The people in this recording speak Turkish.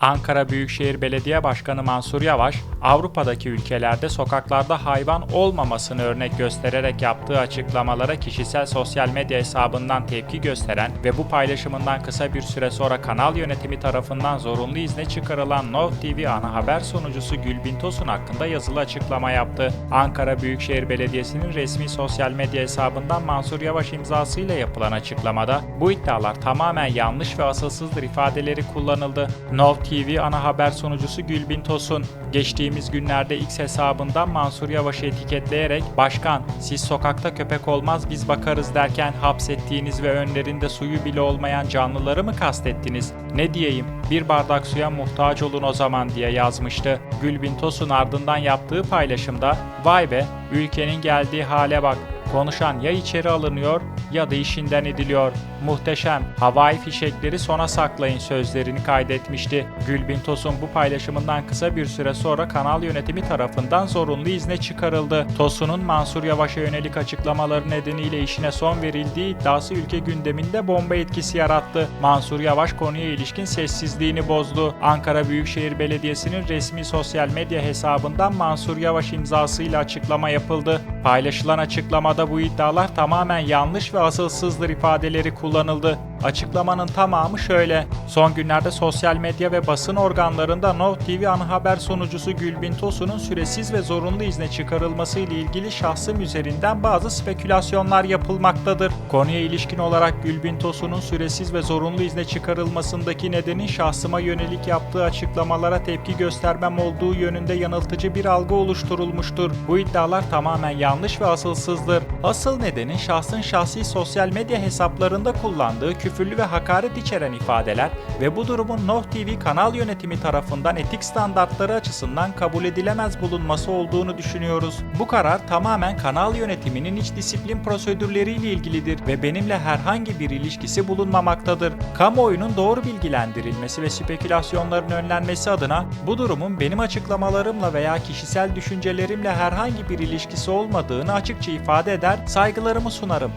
Ankara Büyükşehir Belediye Başkanı Mansur Yavaş, Avrupa'daki ülkelerde sokaklarda hayvan olmamasını örnek göstererek yaptığı açıklamalara kişisel sosyal medya hesabından tepki gösteren ve bu paylaşımından kısa bir süre sonra kanal yönetimi tarafından zorunlu izne çıkarılan Nov TV ana haber sunucusu Gülbin Tosun hakkında yazılı açıklama yaptı. Ankara Büyükşehir Belediyesi'nin resmi sosyal medya hesabından Mansur Yavaş imzasıyla yapılan açıklamada bu iddialar tamamen yanlış ve asılsızdır ifadeleri kullanıldı. Nov TV ana haber sunucusu Gülbin Tosun, geçtiğimiz günlerde X hesabından Mansur Yavaş'ı etiketleyerek "Başkan, siz sokakta köpek olmaz biz bakarız." derken hapsettiğiniz ve önlerinde suyu bile olmayan canlıları mı kastettiniz? Ne diyeyim? Bir bardak suya muhtaç olun o zaman diye yazmıştı. Gülbin Tosun ardından yaptığı paylaşımda "Vay be, ülkenin geldiği hale bak. Konuşan ya içeri alınıyor ya da işinden ediliyor. Muhteşem. Havai fişekleri sona saklayın sözlerini kaydetmişti. Gülbin Tosun bu paylaşımından kısa bir süre sonra kanal yönetimi tarafından zorunlu izne çıkarıldı. Tosun'un Mansur Yavaş'a yönelik açıklamaları nedeniyle işine son verildiği iddiası ülke gündeminde bomba etkisi yarattı. Mansur Yavaş konuya ilişkin sessizliğini bozdu. Ankara Büyükşehir Belediyesi'nin resmi sosyal medya hesabından Mansur Yavaş imzasıyla açıklama yapıldı. Paylaşılan açıklamada bu iddialar tamamen yanlış ve asılsızdır ifadeleri kullanıldı. Açıklamanın tamamı şöyle. Son günlerde sosyal medya ve basın organlarında Nov TV ana haber sunucusu Gülbin Tosun'un süresiz ve zorunlu izne çıkarılması ile ilgili şahsım üzerinden bazı spekülasyonlar yapılmaktadır. Konuya ilişkin olarak Gülbin Tosun'un süresiz ve zorunlu izne çıkarılmasındaki nedenin şahsıma yönelik yaptığı açıklamalara tepki göstermem olduğu yönünde yanıltıcı bir algı oluşturulmuştur. Bu iddialar tamamen yanlış ve asılsızdır. Asıl nedenin şahsın şahsi sosyal medya hesaplarında kullandığı küfürlü ve hakaret içeren ifadeler ve bu durumun Noh TV kanal yönetimi tarafından etik standartları açısından kabul edilemez bulunması olduğunu düşünüyoruz. Bu karar tamamen kanal yönetiminin iç disiplin prosedürleriyle ilgilidir ve benimle herhangi bir ilişkisi bulunmamaktadır. Kamuoyunun doğru bilgilendirilmesi ve spekülasyonların önlenmesi adına bu durumun benim açıklamalarımla veya kişisel düşüncelerimle herhangi bir ilişkisi olmadığını açıkça ifade eder, saygılarımı sunarım.